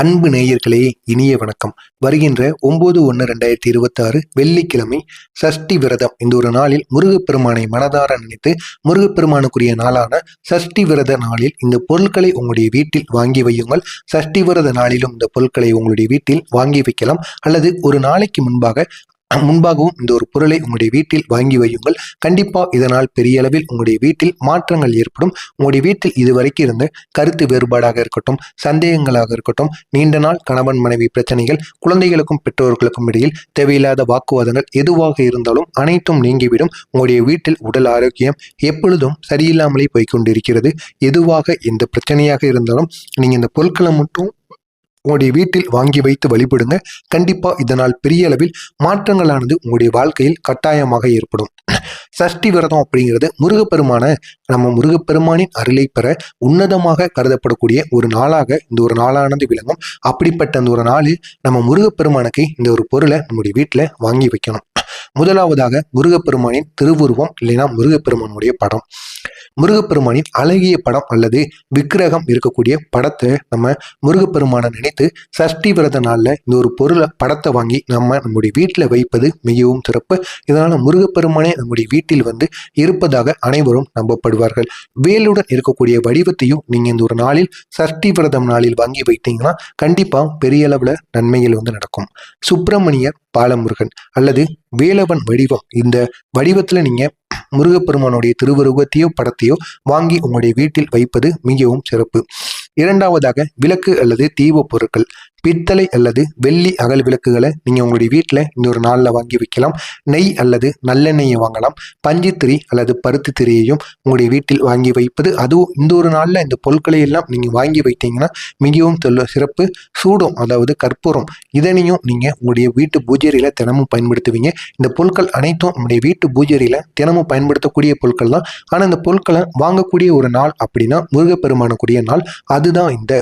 அன்பு நேயர்களே இனிய வணக்கம். வருகின்ற ஒன்பது ஒன்று ரெண்டாயிரத்தி இருபத்தாறு வெள்ளிக்கிழமை சஷ்டி விரதம். இந்த ஒரு நாளில் முருகப்பெருமானை மனதார நினைத்து முருகப்பெருமானுக்குரிய நாளான சஷ்டி விரத நாளில் இந்த பொருட்களை உங்களுடைய வீட்டில் வாங்கி வையுங்கள். சஷ்டி விரத நாளிலும் இந்த பொருட்களை உங்களுடைய வீட்டில் வாங்கி வைக்கலாம். அல்லது ஒரு நாளைக்கு முன்பாக முன்பாகவும் இந்த ஒரு பொருளை உங்களுடைய வீட்டில் வாங்கி வையுங்கள். கண்டிப்பாக இதனால் பெரிய அளவில் உங்களுடைய வீட்டில் மாற்றங்கள் ஏற்படும். உங்களுடைய வீட்டில் இதுவரைக்கும் இருந்த கருத்து வேறுபாடாக இருக்கட்டும் சந்தேகங்களாக இருக்கட்டும் நீண்ட நாள் கணவன் மனைவி பிரச்சனைகள் குழந்தைகளுக்கும் பெற்றோர்களுக்கும் இடையில் தேவையில்லாத வாக்குவாதங்கள் எதுவாக இருந்தாலும் அனைத்தும் நீங்கிவிடும். உங்களுடைய வீட்டில் உடல் ஆரோக்கியம் எப்பொழுதும் சரியில்லாமலே போய்கொண்டிருக்கிறது எதுவாக எந்த பிரச்சனையாக இருந்தாலும் நீங்கள் இந்த பொருட்களை மட்டும் உங்களுடைய வீட்டில் வாங்கி வைத்து வழிபடுங்க. கண்டிப்பாக இதனால் பெரிய அளவில் மாற்றங்களானது உங்களுடைய வாழ்க்கையில் கட்டாயமாக ஏற்படும். சஷ்டி விரதம் அப்படிங்கிறது முருகப்பெருமான நம்ம முருகப்பெருமானின் அருளை பெற உன்னதமாக கருதப்படக்கூடிய ஒரு நாளாக இந்த ஒரு நாளானது விளங்கும். அப்படிப்பட்ட அந்த ஒரு நாளில் நம்ம முருகப்பெருமானுக்கு இந்த ஒரு பொருளை நம்முடைய வீட்டில் வாங்கி வைக்கணும். முதலாவதாக முருகப்பெருமானின் திருவுருவம் இல்லைன்னா முருகப்பெருமானுடைய படம். முருகப்பெருமானின் அழகிய படம் அல்லது விக்கிரகம் இருக்கக்கூடிய படத்தை நம்ம முருகப்பெருமானை நினைத்து சஷ்டி விரத நாளில் இந்த ஒரு பொருளை படத்தை வாங்கி நம்ம நம்முடைய வீட்டில் வைப்பது மிகவும் சிறப்பு. இதனால் முருகப்பெருமானே நம்முடைய வீட்டில் வந்து இருப்பதாக அனைவரும் நம்பப்படுவார்கள். வேலுடன் இருக்கக்கூடிய வடிவத்தையும் நீங்கள் இந்த ஒரு நாளில் சஷ்டி விரதம் நாளில் வாங்கி வைத்தீங்கன்னா கண்டிப்பாக பெரிய அளவில் நன்மைகள் வந்து நடக்கும். சுப்பிரமணியர் பாலமுருகன் அல்லது வேலவன் வடிவம். இந்த வடிவத்தில் நீங்கள் முருகப்பெருமானுடைய திருவுருவத்தையோ படத்தையோ வாங்கி உங்களுடைய வீட்டில் வைப்பது மிகவும் சிறப்பு. இரண்டாவதாக விளக்கு அல்லது தீப பொருட்கள். பித்தளை அல்லது வெள்ளி அகல் விளக்குகளை நீங்கள் உங்களுடைய வீட்டில் இந்த ஒரு நாளில் வாங்கி வைக்கலாம். நெய் அல்லது நல்லெண்ணெயை வாங்கலாம். பஞ்சுத்திரி அல்லது பருத்தி திரியையும் உங்களுடைய வீட்டில் வாங்கி வைப்பது. அதுவும் இந்த ஒரு நாளில் இந்த பொருட்களை எல்லாம் நீங்கள் வாங்கி வைத்தீங்கன்னா மிகவும் தொல்ல சிறப்பு. சூடும் அதாவது கற்பூரம் இதனையும் நீங்கள் உங்களுடைய வீட்டு பூஜையில் தினமும் பயன்படுத்துவீங்க. இந்த பொருட்கள் அனைத்தும் நம்முடைய வீட்டு பூஜையில் தினமும் பயன்படுத்தக்கூடிய பொருட்கள் தான். ஆனால் இந்த பொருட்களை வாங்கக்கூடிய ஒரு நாள் அப்படின்னா முருகப்பெருமானக்கூடிய நாள். அதுதான் இந்த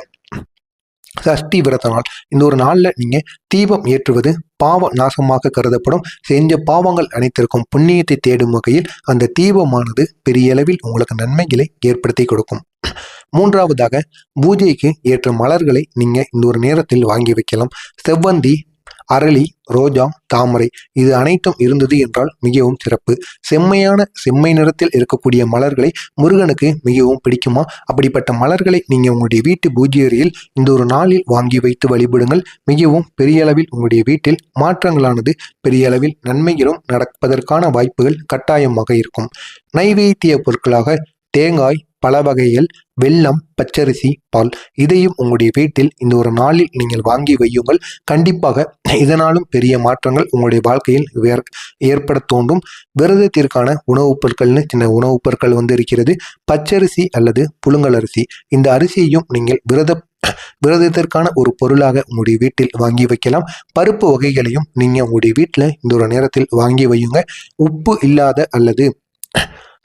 சஷ்டி விரத நாள் இந்த ஒரு நாளில் நீங்கள் தீபம் ஏற்றுவது பாவ நாசமாக கருதப்படும். செஞ்ச பாவங்கள் அனைத்திற்கும் புண்ணியத்தை தேடும் வகையில் அந்த தீபமானது பெரிய அளவில் உங்களுக்கு நன்மைகளை ஏற்படுத்தி கொடுக்கும். மூன்றாவதாக பூஜைக்கு ஏற்ற மலர்களை நீங்கள் இந்த ஒரு நேரத்தில் வாங்கி வைக்கலாம். செவ்வந்தி அரளி ரோஜா தாமரை இது அனைத்தும் இருந்தது என்றால் மிகவும் சிறப்பு. செம்மையான செம்மை நிறத்தில் இருக்கக்கூடிய மலர்களை முருகனுக்கு மிகவும் பிடிக்குமா? அப்படிப்பட்ட மலர்களை நீங்கள் உங்களுடைய வீட்டு பூஜை இந்த ஒரு நாளில் வாங்கி வைத்து வழிபடுங்கள். மிகவும் பெரிய அளவில் உங்களுடைய வீட்டில் மாற்றங்களானது பெரிய அளவில் நன்மைகளும் நடப்பதற்கான வாய்ப்புகள் கட்டாயமாக இருக்கும். நைவேத்திய பொருட்களாக தேங்காய் பல வகைகள் வெல்லம் பச்சரிசி பால். இதையும் உங்களுடைய வீட்டில் இந்த ஒரு நாளில் நீங்கள் வாங்கி வையுங்கள். கண்டிப்பாக இதனாலும் பெரிய மாற்றங்கள் உங்களுடைய வாழ்க்கையில் ஏற்பட தோன்றும். விரதத்திற்கான உணவுப் பொருட்கள்னு சின்ன உணவுப் பொருட்கள் வந்து இருக்கிறது. பச்சரிசி அல்லது புழுங்கல் அரிசி. இந்த அரிசியையும் நீங்கள் விரத விரதத்திற்கான ஒரு பொருளாக உங்களுடைய வீட்டில் வாங்கி வைக்கலாம். பருப்பு வகைகளையும் நீங்கள் உங்களுடைய வீட்டில் இந்த ஒரு நேரத்தில் வாங்கி வையுங்க. உப்பு இல்லாத அல்லது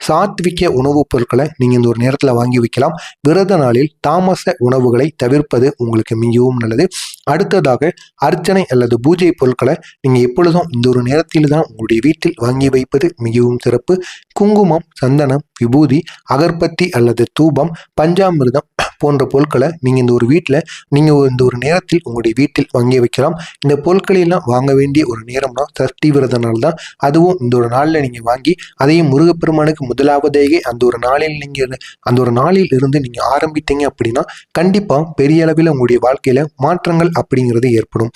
சாத்விக்க உணவுப் பொருட்களை நீங்கள் இந்த ஒரு நேரத்தில் வாங்கி வைக்கலாம். விரத நாளில் தாமச உணவுகளை தவிர்ப்பது உங்களுக்கு மிகவும் நல்லது. அடுத்ததாக அர்ச்சனை அல்லது பூஜை பொருட்களை நீங்கள் எப்பொழுதும் இந்த ஒரு நேரத்தில் தான் உங்களுடைய வீட்டில் வாங்கி வைப்பது மிகவும் சிறப்பு. குங்குமம் சந்தனம் விபூதி அகர்பத்தி அல்லது தூபம் பஞ்சாமிர்தம் போன்ற பொருட்களை நீங்கள் இந்த ஒரு வீட்டில் நீங்கள் இந்த ஒரு நேரத்தில் உங்களுடைய வீட்டில் வாங்கி வைக்கலாம். இந்த பொருட்களையெல்லாம் வாங்க வேண்டிய ஒரு நேரம்னா சஷ்டி விரத நாள் தான். அதுவும் இந்த ஒரு நாளில் நீங்கள் வாங்கி அதையும் முருகப்பெருமானுக்கு முதலாவதேயே அந்த ஒரு நாளில் நீங்கள் அந்த ஒரு நாளில் இருந்து நீங்கள் ஆரம்பித்தீங்க அப்படின்னா கண்டிப்பாக பெரிய அளவில் உங்களுடைய வாழ்க்கையில் மாற்றங்கள் அப்படிங்கிறது ஏற்படும்.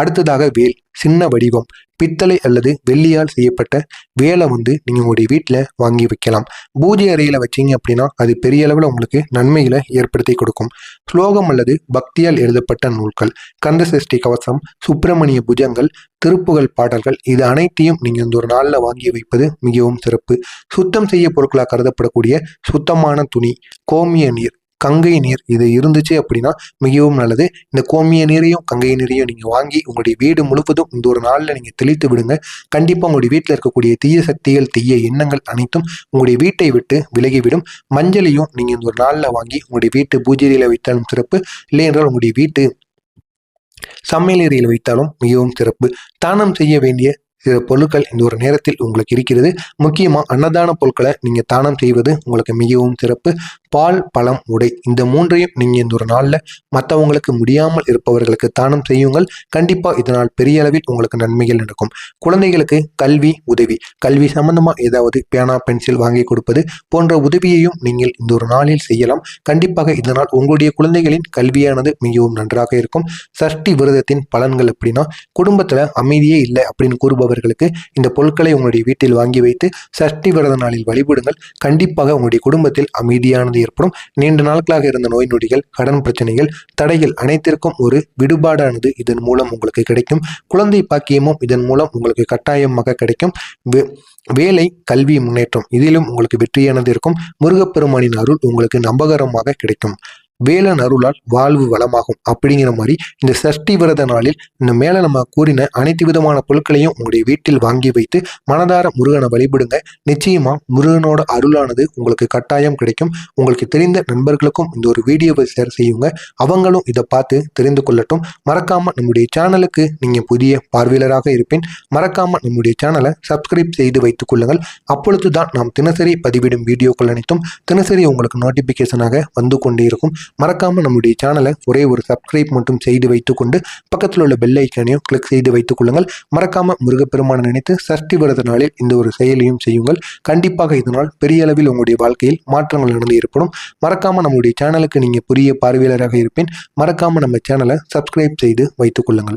அடுத்ததாக வேல் சின்ன வடிவம் பித்தளை அல்லது வெள்ளியால் செய்யப்பட்ட வேலை வந்து நீங்கள் உங்களுடைய வீட்டில் வாங்கி வைக்கலாம். பூஜை அறையில் வச்சீங்க அப்படின்னா அது பெரிய அளவில் உங்களுக்கு நன்மைகளை ஏற்படுத்தி கொடுக்கும். ஸ்லோகம் அல்லது பக்தியால் எழுதப்பட்ட நூல்கள் கந்தசஷ்டி கவசம் சுப்பிரமணிய புஜங்கள் திருப்புகழ் பாடல்கள் இது அனைத்தையும் நீங்கள் இந்த ஒரு நாளில் வாங்கி வைப்பது மிகவும் சிறப்பு. சுத்தம் செய்ய பொருட்களாக கருதப்படக்கூடிய சுத்தமான துணி கோமிய நீர் கங்கை நீர். இது இருந்துச்சு அப்படின்னா மிகவும் நல்லது. இந்த கோமிய நீரையும் கங்கை நீரையும் நீங்கள் வாங்கி உங்களுடைய வீடு முழுவதும் இந்த ஒரு நாளில் நீங்கள் தெளித்து விடுங்க. கண்டிப்பாக உங்களுடைய வீட்டில் இருக்கக்கூடிய தீய சக்திகள் தீய எண்ணங்கள் அனைத்தும் உங்களுடைய வீட்டை விட்டு விலகிவிடும். மஞ்சளையும் நீங்கள் இந்த ஒரு நாளில் வாங்கி உங்களுடைய வீட்டு பூஜையில் வைத்தாலும் சிறப்பு. இல்லை என்றால் உங்களுடைய வீட்டு சமையலறையில் வைத்தாலும் மிகவும் சிறப்பு. தானம் செய்ய வேண்டிய பொருட்கள் இந்த ஒரு நேரத்தில் உங்களுக்கு இருக்கிறது. முக்கியமாக அன்னதான பொருட்களை நீங்கள் தானம் செய்வது உங்களுக்கு மிகவும் சிறப்பு. பால் பழம் உடை இந்த மூன்றையும் நீங்கள் இந்த ஒரு நாளில் மற்றவங்களுக்கு முடியாமல் இருப்பவர்களுக்கு தானம் செய்யுங்கள். கண்டிப்பாக இதனால் பெரிய அளவில் உங்களுக்கு நன்மைகள் நடக்கும். குழந்தைகளுக்கு கல்வி உதவி. கல்வி சம்பந்தமாக ஏதாவது பேனா பென்சில் வாங்கி கொடுப்பது போன்ற உதவியையும் நீங்கள் இந்த ஒரு நாளில் செய்யலாம். கண்டிப்பாக இதனால் உங்களுடைய குழந்தைகளின் கல்வியானது மிகவும் நன்றாக இருக்கும். சஷ்டி விரதத்தின் பலன்கள் எப்படின்னா குடும்பத்தில் அமைதியே இல்லை அப்படின்னு கூறுபவர்களுக்கு இந்த பொருட்களை உங்களுடைய வீட்டில் வாங்கி வைத்து சஷ்டி விரத நாளில் வழிபடுங்கள். கண்டிப்பாக உங்களுடைய குடும்பத்தில் அமைதியானது ஏற்படும். நீண்ட நாட்களாக இருந்த நோய் நொடிகள் கடன் பிரச்சனைகள் தடைகள் அனைத்திற்கும் ஒரு விடுபாடானது இதன் மூலம் உங்களுக்கு கிடைக்கும். குழந்தை பாக்கியமும் இதன் மூலம் உங்களுக்கு கட்டாயமாக கிடைக்கும். வே- வேலை கல்வி முன்னேற்றம் இதிலும் உங்களுக்கு வெற்றியானது இருக்கும். முருகப்பெருமானின் அருள் உங்களுக்கு நம்பகரமாக கிடைக்கும். வேலன் அருளால் வாழ்வு வளமாகும் அப்படிங்கிற மாதிரி இந்த சஷ்டி விரத நாளில் இந்த மேலே நம்ம கூறின அனைத்து விதமான பொருட்களையும் உங்களுடைய வீட்டில் வாங்கி வைத்து மனதார முருகனை வழிபடுங்க. நிச்சயமா முருகனோட அருளானது உங்களுக்கு கட்டாயம் கிடைக்கும். உங்களுக்கு தெரிந்த நண்பர்களுக்கும் இந்த ஒரு வீடியோவை ஷேர் செய்யுங்க. அவங்களும் இதை பார்த்து தெரிந்து கொள்ளட்டும். மறக்காம நம்முடைய சேனலுக்கு நீங்க புதிய பார்வையாளராக இருப்பேன் மறக்காம நம்முடைய சேனலை சப்ஸ்கிரைப் செய்து வைத்துக் கொள்ளுங்கள். அப்பொழுது தான் நாம் தினசரி பதிவிடும் வீடியோக்கள் அனைத்தும் தினசரி உங்களுக்கு நோட்டிபிகேஷனாக வந்து கொண்டே இருக்கும். மறக்காம நம்முடைய சேனலை ஒரே ஒரு சப்ஸ்கிரைப் மட்டும் செய்து வைத்துக்கொண்டு பக்கத்தில் உள்ள பெல் ஐக்கானையும் கிளிக் செய்து வைத்துக் கொள்ளுங்கள். மறக்காம முருகப்பெருமானை நினைத்து சஷ்டி விரத நாளில் இந்த ஒரு செயலையும் செய்யுங்கள். கண்டிப்பாக இதனால் பெரிய அளவில் உங்களுடைய வாழ்க்கையில் மாற்றங்கள் நடந்து ஏற்படும். மறக்காம நம்முடைய சேனலுக்கு நீங்க புதிய பார்வையாளராக இருப்பேன். மறக்காம நம்ம சேனலை சப்ஸ்கிரைப் செய்து வைத்துக் கொள்ளுங்கள்.